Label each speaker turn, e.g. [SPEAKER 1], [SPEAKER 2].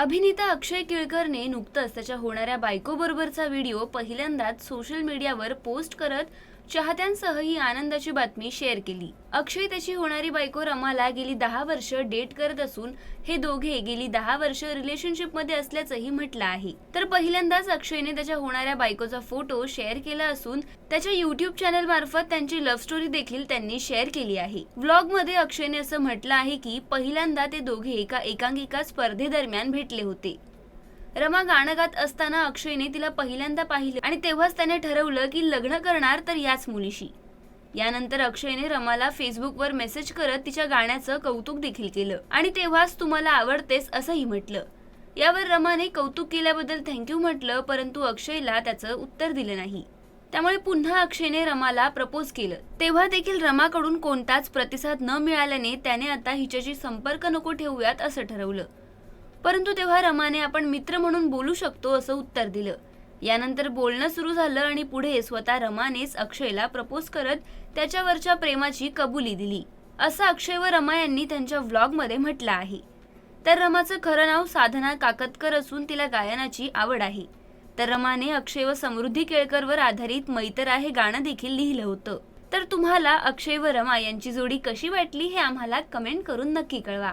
[SPEAKER 1] अभिनेता अक्षय केळकरने नुकतंच त्याच्या होणाऱ्या बायकोबरोबरचा व्हिडिओ पहिल्यांदाच सोशल मीडियावर पोस्ट करत चाहत्यांसह ही आनंदाची बातमी शेअर केली. अक्षय त्याची होणारी बायको रमाला गेली दहा वर्ष डेट करत असून हे दोघे गेली दहा वर्ष रिलेशनशिपमध्ये असल्याचंही म्हटलं आहे. तर पहिल्यांदाच अक्षयने त्याच्या होणाऱ्या बायकोचा फोटो शेअर केला असून त्याच्या युट्यूब चॅनल मार्फत त्यांची लव्ह स्टोरी देखील त्यांनी शेअर केली आहे. व्लॉगमध्ये अक्षयने असं म्हटलं आहे की पहिल्यांदा ते दोघे एका एकांकिका स्पर्धेदरम्यान भेटले होते. रमा गाणं गात असताना अक्षयने तिला पहिल्यांदा पाहिलं आणि तेव्हाच त्याने ठरवलं की लग्न करणार तर याच मुलीशी. यानंतर अक्षयने रमाला फेसबुकवर मेसेज करत तिच्या गाण्याचं कौतुक देखील केलं. आणि तेव्हाच तुम्हाला आवडतेस असंही म्हटलं. यावर रमाने कौतुक केल्याबद्दल थँक्यू म्हटलं परंतु अक्षयला त्याचं उत्तर दिलं नाही. त्यामुळे पुन्हा अक्षयने रमाला प्रपोज केलं. तेव्हा देखील रमाकडून कोणताच प्रतिसाद न मिळाल्याने त्याने आता हिच्याशी संपर्क नको ठेवूयात असं ठरवलं. परंतु तेव्हा रमाने आपण मित्र म्हणून बोलू शकतो असं उत्तर दिलं. यानंतर बोलणं सुरू झालं आणि पुढे स्वतः रमानेच अक्षयला प्रपोज करत त्याच्यावरच्या प्रेमाची कबुली दिली. असं अक्षय व रमा यांनी त्यांच्या व्लॉगमध्ये म्हटलं आहे. तर रमाचं खरं नाव साधना काकतकर असून तिला गायनाची आवड आहे. तर रमाने अक्षय व समृद्धी केळकरवर आधारित मैतर आहे गाणं देखील लिहिलं होतं. तर तुम्हाला अक्षय व रमा यांची जोडी कशी वाटली हे आम्हाला कमेंट करून नक्की कळवा.